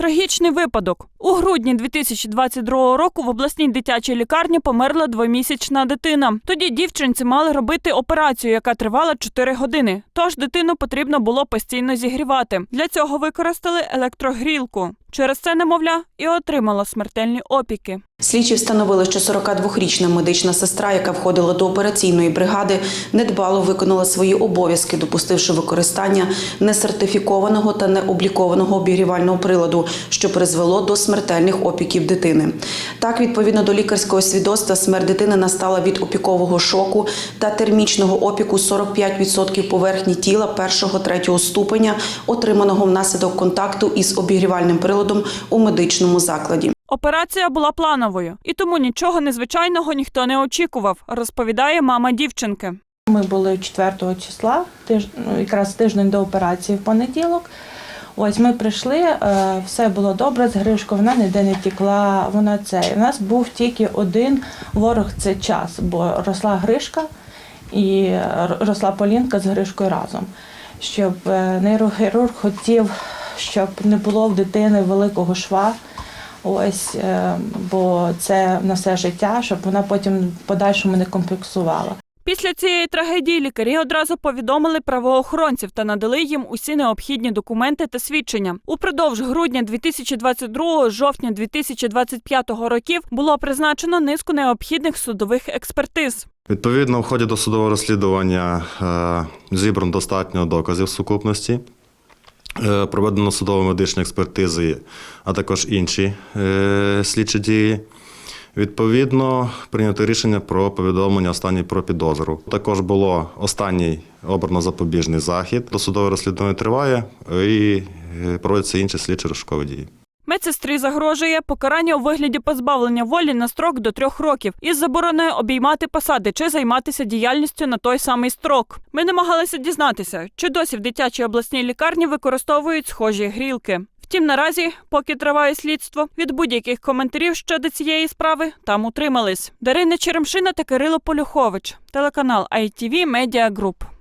Трагічний випадок. У грудні 2022 року в обласній дитячій лікарні померла двомісячна дитина. Тоді дівчинці мали робити операцію, яка тривала 4 години. Тож дитину потрібно було постійно зігрівати. Для цього використали електрогрілку. Через це немовля і отримала смертельні опіки. Слідчі встановили, що 42-річна медична сестра, яка входила до операційної бригади, недбало виконала свої обов'язки, допустивши використання несертифікованого та необлікованого обігрівального приладу, що призвело до смертельних опіків дитини. Так, відповідно до лікарського свідоцтва, смерть дитини настала від опікового шоку та термічного опіку 45% поверхні тіла першого-третього ступеня, отриманого внаслідок контакту із обігрівальним приладом у медичному закладі. Операція була плановою, і тому нічого незвичайного ніхто не очікував, розповідає мама дівчинки. Ми були 4 числа, тиж, ну, якраз тиждень до операції в понеділок. Ось ми прийшли, е, все було добре з гришкою, вона ніде не тікла. Вона це. У нас був тільки один ворог це час, бо росла гришка і росла полінка з гришкою разом. Щоб е, нейрохірург хотів, щоб не було в дитини великого шва. Ось, е, бо це на все життя, щоб вона потім в подальшому не комплексувала. Після цієї трагедії лікарі одразу повідомили правоохоронців та надали їм усі необхідні документи та свідчення. Упродовж грудня 2022 жовтня 2025 років було призначено низку необхідних судових експертиз. Відповідно, в ході досудового розслідування е, зібрано достатньо доказів сукупності. Е, Проведено судово-медичні експертизи, а також інші е, слідчі дії. Відповідно, прийнято рішення про повідомлення останній про підозру. Також було останній обрано запобіжний захід. Досудове розслідування триває і е, проводяться інші слідчі розшукові дії. Медсестрі загрожує покарання у вигляді позбавлення волі на строк до трьох років із забороною обіймати посади чи займатися діяльністю на той самий строк. Ми намагалися дізнатися, чи досі в дитячій обласній лікарні використовують схожі грілки. Втім, наразі, поки триває слідство, від будь-яких коментарів щодо цієї справи там утримались. Дарина Черемшина та Кирило Полюхович, телеканал ITV Media Group.